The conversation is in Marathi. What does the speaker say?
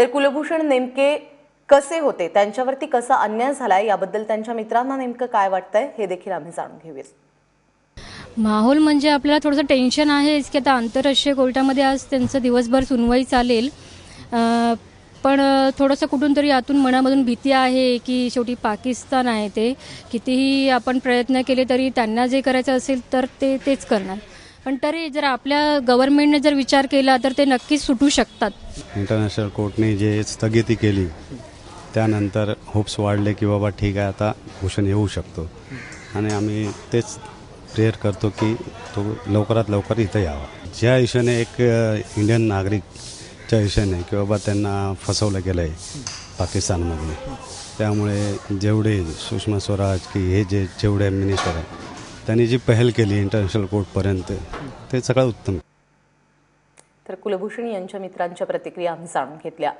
तर कुलभूषण नेमके कसे होते? त्यांच्यावरती कसा अन्याय झालाय? याबद्दल त्यांच्या मित्रांना नेमकं काय वाटतंय? हे देखील आम्ही जाणून घेऊया. माहोल म्हणजे आपल्याला थोडंसं टेन्शन आहेच की आता आंतरराष्ट्रीय कोर्टामध्ये आज त्यांचं दिवसभर सुनवाई चालेल. पण थोडंसं कुठून तरी आतून मनामधून भीती आहे की शेवटी पाकिस्तान आहे ते. कितीही आपण प्रयत्न केले तरी त्यांना जे करायचं असेल तर ते तेच करणार. पण तरी जर आपल्या गव्हर्नमेंटने जर विचार केला तर ते नक्कीच सुटू शकतात. इंटरनॅशनल कोर्टने जे स्थगिती केली त्यानंतर होप्स वाढले की बाबा ठीक आहे आता भूषण येऊ शकतो. आणि आम्ही तेच प्रेयर करतो की तो लवकरात लवकर इथं यावा. ज्या हिशोने एक इंडियन नागरिकच्या हिशोने की बाबा त्यांना फसवलं गेलं आहे पाकिस्तानमध्ये त्यामुळे जेवढे सुषमा स्वराज की हे जे जेवढे मिनिस्टर आहे त्यांनी जी पहल केली इंटरनॅशनल कोर्टपर्यंत ते सगळं उत्तम. तर कुलभूषण यांच्या मित्रांच्या प्रतिक्रिया आम्ही जाणून घेतल्या.